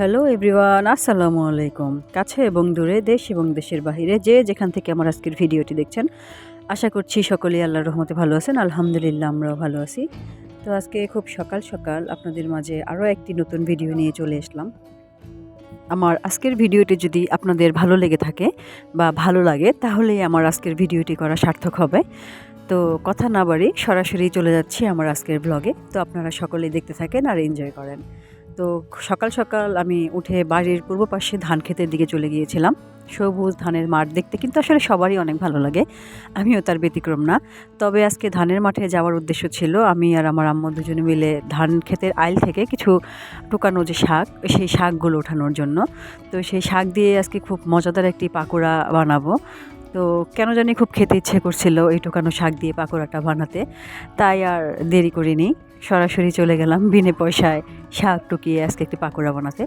Hello everyone আসসালামু আলাইকুম কাছে এবং দূরে, দেশ এবং দেশের বাইরে যে যেখান থেকে আমার আজকের ভিডিওটি দেখছেন, আশা করছি সকলেই আল্লাহর রহমতে ভালো আছেন। আলহামদুলিল্লাহ, আমরাও ভালো আছি। তো আজকে খুব সকাল সকাল আপনাদের মাঝে আরও একটি নতুন ভিডিও নিয়ে চলে আসলাম। আমার আজকের ভিডিওটি যদি আপনাদের ভালো লেগে থাকে বা ভালো লাগে, তাহলেই আমার আজকের ভিডিওটি করা সার্থক হবে। তো কথা না বাড়ি সরাসরি চলে যাচ্ছি আমার আজকের ব্লগে তো আপনারা সকলেই দেখতে থাকেন আর এনজয় করেন। তো সকাল সকাল আমি উঠে বাড়ির পূর্ব পাশে ধান ক্ষেতের দিকে চলে গিয়েছিলাম। সবুজ ধানের মাঠ দেখতে কিন্তু আসলে সবারই অনেক ভালো লাগে। আমিও তার ব্যতিক্রম না। তবে আজকে ধানের মাঠে যাওয়ার উদ্দেশ্য ছিল আমি আর আমার আম্মু দুজনে মিলে ধান ক্ষেতের আইল থেকে কিছু টুকানো যে শাক, সেই শাকগুলো ওঠানোর জন্য। তো সেই শাক দিয়ে আজকে খুব মজাদার একটি পাকোড়া বানাবো। তো কেন জানি খুব খেতে ইচ্ছে করছিল এই টুকানো শাক দিয়ে পাকোড়াটা বানাতে তাই আর দেরি করিনি। সরাসরি চলে গেলাম বিনে পয়সায় শাক টুকিয়ে আজকে একটি পাকোড়া বানাতে।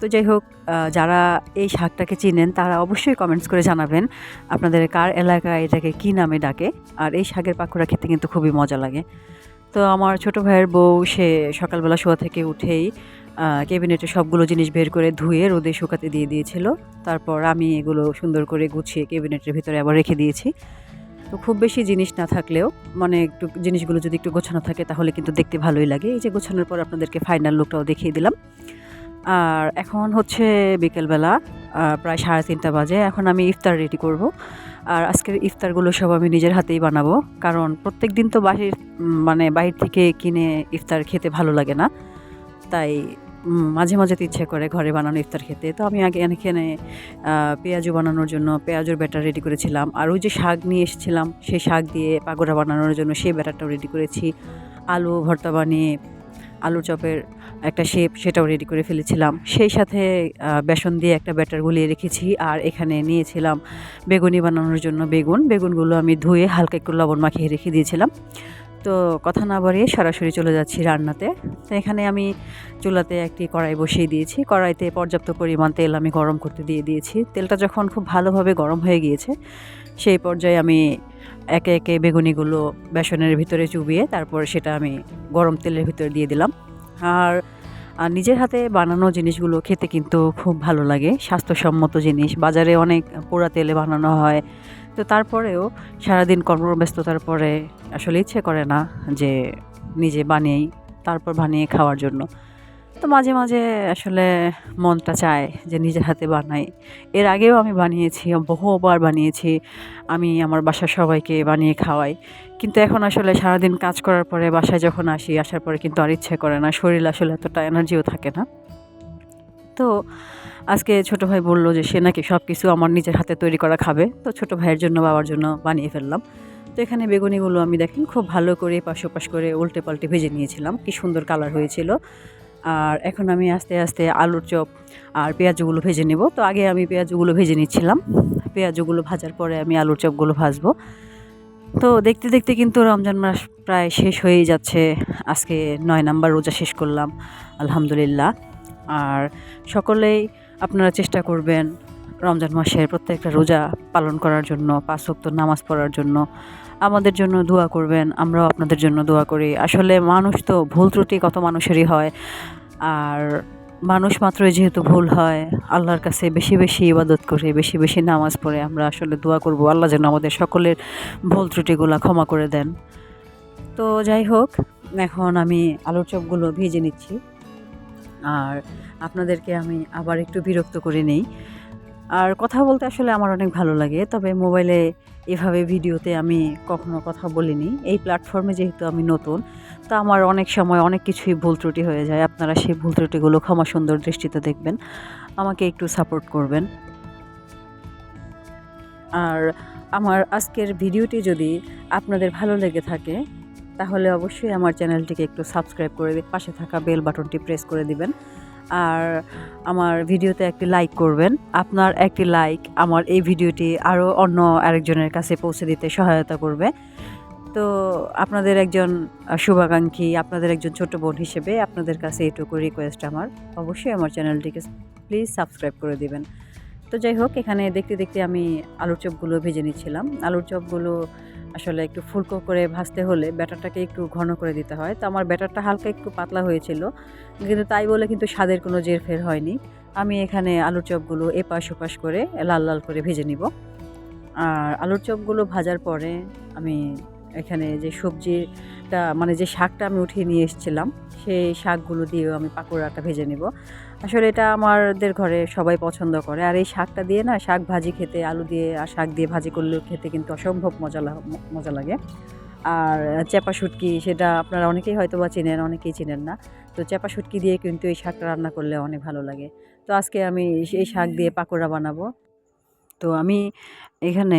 তো যাই হোক যারা এই শাকটাকে চিনেন, তারা অবশ্যই কমেন্টস করে জানাবেন আপনাদের কার এলাকায় এটাকে কী নামে ডাকে। আর এই শাকের পাকোড়া খেতে কিন্তু খুবই মজা লাগে। তো আমার ছোট ভাইয়ের বউ, সে সকালবেলা শোয়া থেকে উঠেই ক্যাবিনেটে সবগুলো জিনিস বের করে ধুয়ে রোদে শুকাতে দিয়ে দিয়েছিল। তারপর আমি এগুলো সুন্দর করে গুছিয়ে ক্যাবিনেটের ভিতরে আবার রেখে দিয়েছি। তো খুব বেশি জিনিস না থাকলেও মানে একটু জিনিসগুলো যদি একটু গোছানো থাকে তাহলে কিন্তু দেখতে ভালোই লাগে। এই যে গোছানোর পর আপনাদেরকে ফাইনাল লুকটাও দেখিয়ে দিলাম। আর এখন হচ্ছে বিকেলবেলা প্রায় সাড়ে তিনটা বাজে। এখন আমি ইফতার রেডি করব। আর আজকের ইফতারগুলো সব আমি নিজের হাতেই বানাবো। কারণ প্রত্যেক দিন তো বাহির মানে বাইরে থেকে কিনে ইফতার খেতে ভালো লাগে না। তাই মাঝে মাঝে ইচ্ছে করে ঘরে বানানো ইফতার খেতে। তো আমি আগে এখানে পেঁয়াজু বানানোর জন্য, পেঁয়াজুর ব্যাটার রেডি করেছিলাম। আর ওই যে শাক নিয়ে এসেছিলাম, সেই শাক দিয়ে পাকোড়া বানানোর জন্য সেই ব্যাটারটাও রেডি করেছি। আলু ভর্তা বানিয়ে, আলু চপের একটা শেপ সেটাও রেডি করে ফেলেছিলাম। সেই সাথে বেসন দিয়ে একটা ব্যাটার গুলিয়ে রেখেছি। আর এখানে নিয়েছিলাম বেগুনি বানানোর জন্য বেগুন। বেগুনগুলো আমি ধুয়ে হালকা একটু লবণ মাখিয়ে রেখে দিয়েছিলাম। তো কথা না বাড়িয়ে সরাসরি চলে যাচ্ছি রান্নাতে। তো এখানে আমি চুলাতে একটি কড়াই বসিয়ে দিয়েছি। কড়াইতে পর্যাপ্ত পরিমাণ তেল আমি গরম করতে দিয়ে দিয়েছি। তেলটা যখন খুব ভালোভাবে গরম হয়ে গিয়েছে, সেই পর্যায়ে আমি একে একে বেগুনিগুলো বেসনের ভিতরে চুবিয়ে তারপর সেটা আমি গরম তেলের ভিতরে দিয়ে দিলাম। আর আর নিজের হাতে বানানো জিনিসগুলো খেতে কিন্তু খুব ভালো লাগে। স্বাস্থ্যসম্মত জিনিস। বাজারে অনেক পোড়া তেলে বানানো হয়। তো তারপরেও সারাদিন কর্মব্যস্ততার পরে আসলে ইচ্ছে করে না যে নিজে বানিয়েই তারপর বানিয়ে খাওয়ার জন্য। তো মাঝে মাঝে আসলে মনটা চায় যে নিজের হাতে বানাই। এর আগেও আমি বানিয়েছি, বহুবার বানিয়েছি। আমি আমার বাসার সবাইকে বানিয়ে খাওয়াই। কিন্তু এখন আসলে সারাদিন কাজ করার পরে বাসায় যখন আসি, আসার পরে কিন্তু আর ইচ্ছে করে না। শরীর আসলে এতটা এনার্জিও থাকে না। তো আজকে ছোট ভাই বলল যে সে নাকি সব কিছু আমার নিজের হাতে তৈরি করা খাবে। তো ছোট ভাইয়ের জন্য, বাবার জন্য বানিয়ে ফেললাম। তো এখানে বেগুনিগুলো আমি দেখেন খুব ভালো করে পাশ পাশ করে উল্টে পাল্টে ভেজে নিয়েছিলাম। কি সুন্দর কালার হয়েছিল। আর এখন আমি আস্তে আস্তে আলুর চপ আর পেঁয়াজগুলো ভেজে নেব। তো আগে আমি পেঁয়াজগুলো ভেজে নিচ্ছিলাম। পেঁয়াজগুলো ভাজার পরে আমি আলুর চপগুলো ভাজবো। তো দেখতে দেখতে কিন্তু রমজান মাস প্রায় শেষ হয়েই যাচ্ছে। আজকে নয় নাম্বার রোজা শেষ করলাম। আলহামদুলিল্লাহ। আর সকলেই আপনারা চেষ্টা করবেন রমজান মাসের প্রত্যেকটা রোজা পালন করার জন্য, পাঁচ ওয়াক্ত নামাজ পড়ার জন্য। আমাদের জন্য দোয়া করবেন, আমরাও আপনাদের জন্য দোয়া করি। আসলে মানুষ তো ভুল ত্রুটি কত মানুষেরই হয়। আর মানুষ মাত্রই যেহেতু ভুল হয়, আল্লাহর কাছে বেশি বেশি ইবাদত করে, বেশি বেশি নামাজ পড়ে, আমরা আসলে দোয়া করব। আল্লাহ যেন আমাদের সকলের ভুল ত্রুটিগুলো ক্ষমা করে দেন। তো যাই হোক, এখন আমি আলুর চপগুলো ভেজে নিচ্ছি। আর আপনাদেরকে আমি আবার একটু বিরক্ত করে নেই। আর কথা বলতে আসলে আমার অনেক ভালো লাগে, তবে মোবাইলে এভাবে ভিডিওতে আমি কখনো কথা বলিনি। এই প্ল্যাটফর্মে যেহেতু আমি নতুন, তা আমার অনেক সময় অনেক কিছুই ভুল ত্রুটি হয়ে যায়। আপনারা সেই ভুল ত্রুটিগুলো ক্ষমা সুন্দর দৃষ্টিতে দেখবেন। আমাকে একটু সাপোর্ট করবেন। আর আমার আজকের ভিডিওটি যদি আপনাদের ভালো লেগে থাকে তাহলে অবশ্যই আমার চ্যানেলটিকে একটু সাবস্ক্রাইব করে পাশে থাকা বেল বাটনটি প্রেস করে দিবেন। আর আমার ভিডিওতে একটি লাইক করবেন। আপনার একটি লাইক আমার এই ভিডিওটি আরও অন্য আরেকজনের কাছে পৌঁছে দিতে সহায়তা করবে। তো আপনাদের একজন শুভাকাঙ্ক্ষী, আপনাদের একজন ছোট বোন হিসেবে আপনাদের কাছে এইটুকু রিকোয়েস্ট আমার। অবশ্যই আমার চ্যানেলটিকে প্লিজ সাবস্ক্রাইব করে দিবেন। তো যাই হোক, এখানে দেখতে দেখতে আমি আলুর চপগুলো ভেজে নিচ্ছিলাম। আলুর চপগুলো আসলে একটু ফুলকো করে ভাজতে হলে ব্যাটারটাকে একটু ঘন করে দিতে হয়। তো আমার ব্যাটারটা হালকা একটু পাতলা হয়েছিল, কিন্তু তাই বলে কিন্তু স্বাদের কোনো জের ফের হয়নি। আমি এখানে আলুর চপগুলো এপাশ ওপাশ করে লাল লাল করে ভেজে নিব। আর আলুর চপগুলো ভাজার পরে আমি এখানে যে সবজিটা মানে যে শাকটা আমি উঠিয়ে নিয়ে এসেছিলাম, সেই শাকগুলো দিয়েও আমি পাকোড়াটা ভেজে নেব। আসলে এটা আমাদের ঘরে সবাই পছন্দ করে। আর এই শাকটা দিয়ে না, শাক ভাজি খেতে, আলু দিয়ে আর শাক দিয়ে ভাজি করলেও খেতে কিন্তু অসম্ভব মজা মজা লাগে। আর চেপা শুটকি সেটা আপনারা অনেকেই হয়তো বা চেনেন, অনেকেই চেনেন না। তো চেপা শুটকি দিয়ে কিন্তু এই শাকটা রান্না করলে অনেক ভালো লাগে। তো আজকে আমি এই শাক দিয়ে পাকোড়া বানাবো। তো আমি এখানে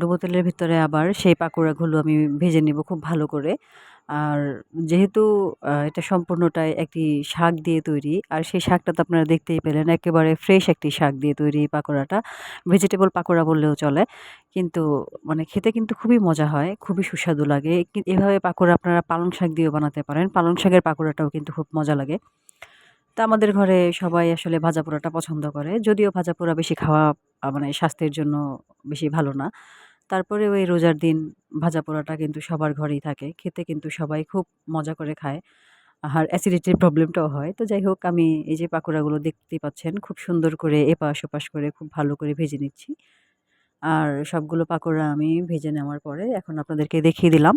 ডুবো তেলের ভিতরে আবার সেই পাকোড়াগুলো আমি ভেজে নেব খুব ভালো করে। আর যেহেতু এটা সম্পূর্ণটাই একটি শাক দিয়ে তৈরি। আর সেই শাকটা তো আপনারা দেখতেই পেলেন একেবারে ফ্রেশ একটি শাক দিয়ে তৈরি পাকোড়াটা। ভেজিটেবল পাকোড়া বললেও চলে। কিন্তু মানে খেতে কিন্তু খুবই মজা হয়, খুবই সুস্বাদু লাগে। এভাবে পাকোড়া আপনারা পালং শাক দিয়েও বানাতে পারেন। পালং শাকের পাকোড়াটাও কিন্তু খুব মজা লাগে। তা আমাদের ঘরে সবাই আসলে ভাজা পোড়াটা পছন্দ করে। যদিও ভাজা পোড়া বেশি খাওয়া মানে স্বাস্থ্যের জন্য বেশি ভালো না। তারপরে ওই রোজার দিন ভাজা পোড়াটা কিন্তু সবার ঘরেই থাকে। খেতে কিন্তু সবাই খুব মজা করে খায়। আর অ্যাসিডিটির প্রবলেমটাও হয়। তো যাই হোক আমি এই যে পাকোড়াগুলো দেখতেই পাচ্ছেন খুব সুন্দর করে এপাশ-ওপাশ করে খুব ভালো করে ভেজে নিচ্ছি। আর সবগুলো পাকোড়া আমি ভেজে নেওয়ার পরে এখন আপনাদেরকে দেখিয়ে দিলাম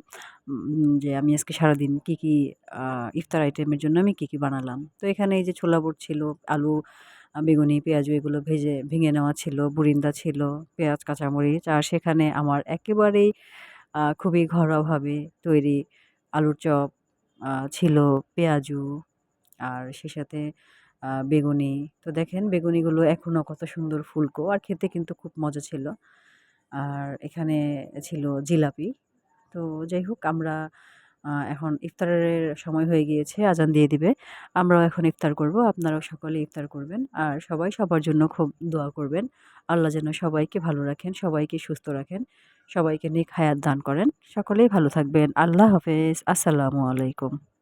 যে আমি আজকে সারাদিন কী, কী ইফতার আইটেমের জন্য আমি কী, কী বানালাম। তো এখানে এই যে ছোলা বুট ছিল, আলু, বেগুনি, পেঁয়াজু এগুলো ভেজে ভেঙে নেওয়া ছিল, বুরিন্দা ছিল, পেঁয়াজ, কাঁচামরিচ আর সেখানে আমার একেবারেই খুবই ঘরোয়াভাবে তৈরি আলুর চপ ছিল, পেঁয়াজু আর সেই সাথে বেগুনি। তো দেখেন বেগুনিগুলো এখনও কত সুন্দর ফুলকো আর খেতে কিন্তু খুব মজা ছিল। আর এখানে ছিল জিলাপি। তো যাই হোক আমরা এখন ইফতারের সময় হয়ে গিয়েছে, আজান দিয়ে দিবে। আমরাও এখন ইফতার করব। আপনারাও সকলে ইফতার করবেন। আর সবাই সবার জন্য খুব দোয়া করবেন। আল্লাহ যেন সবাইকে ভালো রাখেন, সবাইকে সুস্থ রাখেন, সবাইকে নিয়ে হায়াত দান করেন। সকলেই ভালো থাকবেন। আল্লাহ হাফেজ। আসসালামু আলাইকুম।